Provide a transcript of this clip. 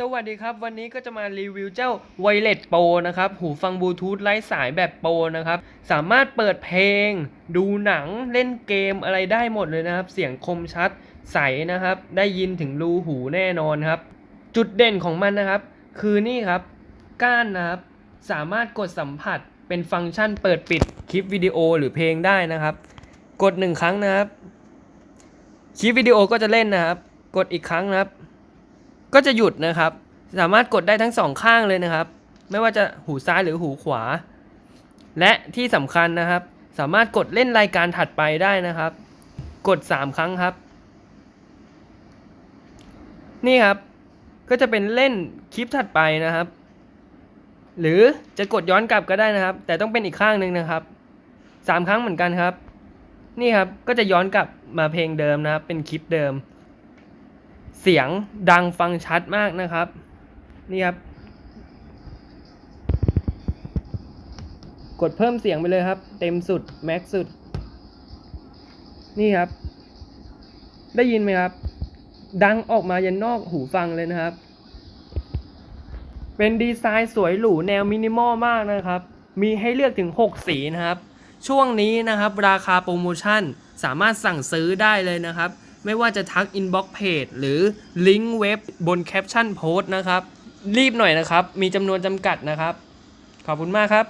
สวัสดีครับ วันนี้ก็จะมารีวิวเจ้า w i r e l e s Pro นะครับ หูฟังบลูทูธไร้สายแบบโปรนะครับ สามารถเปิดเพลง ดูหนังเล่นเกมอะไรได้หมดเลยนะครับ เสียงคมชัดใสนะครับ ได้ยินถึงรูหูแน่นอนครับ จุดเด่นของมันนะครับ คือนี่ครับ ก้านนะครับ สามารถกดสัมผัสเป็นฟังก์ชันเปิดปิดคลิปวิดีโอหรือเพลงได้นะครับ กดหนึ่งครั้งนะครับ คลิปวิดีโอก็จะเล่นนะครับ กดอีกครั้งนะครับ ก็จะหยุดนะครับ สามารถกดได้ทั้งสองข้างเลยนะครับ ไม่ว่าจะหูซ้ายหรือหูขวา และที่สำคัญนะครับ สามารถกดเล่นรายการถัดไปได้นะครับ กด 3 ครั้งครับ นี่ครับ ก็จะเป็นเล่นคลิปถัดไปนะครับ หรือจะกดย้อนกลับก็ได้นะครับ แต่ต้องเป็นอีกข้างหนึ่งนะครับสามครั้งเหมือนกันครับ นี่ครับ ก็จะย้อนกลับมาเพลงเดิมนะครับ เป็นคลิปเดิม เสียงดังฟังชัดมากนะครับ นี่ครับ กดเพิ่มเสียงไปเลยครับ เต็มสุด แม็กสุด นี่ครับ ได้ยินไหมครับ ดังออกมายันนอกหูฟังเลยนะครับ เป็นดีไซน์สวยหรูแนวมินิมอลมากนะครับ มีให้เลือกถึง 6 สีนะครับ ช่วงนี้นะครับ ราคาโปรโมชั่นสามารถสั่งซื้อได้เลยนะครับ ไม่ว่าจะทักอินบ็อกเพจหรือลิงก์เว็บบนแคปชั่นโพสต์นะครับ รีบหน่อยนะครับ มีจำนวนจำกัดนะครับ ขอบคุณมากครับ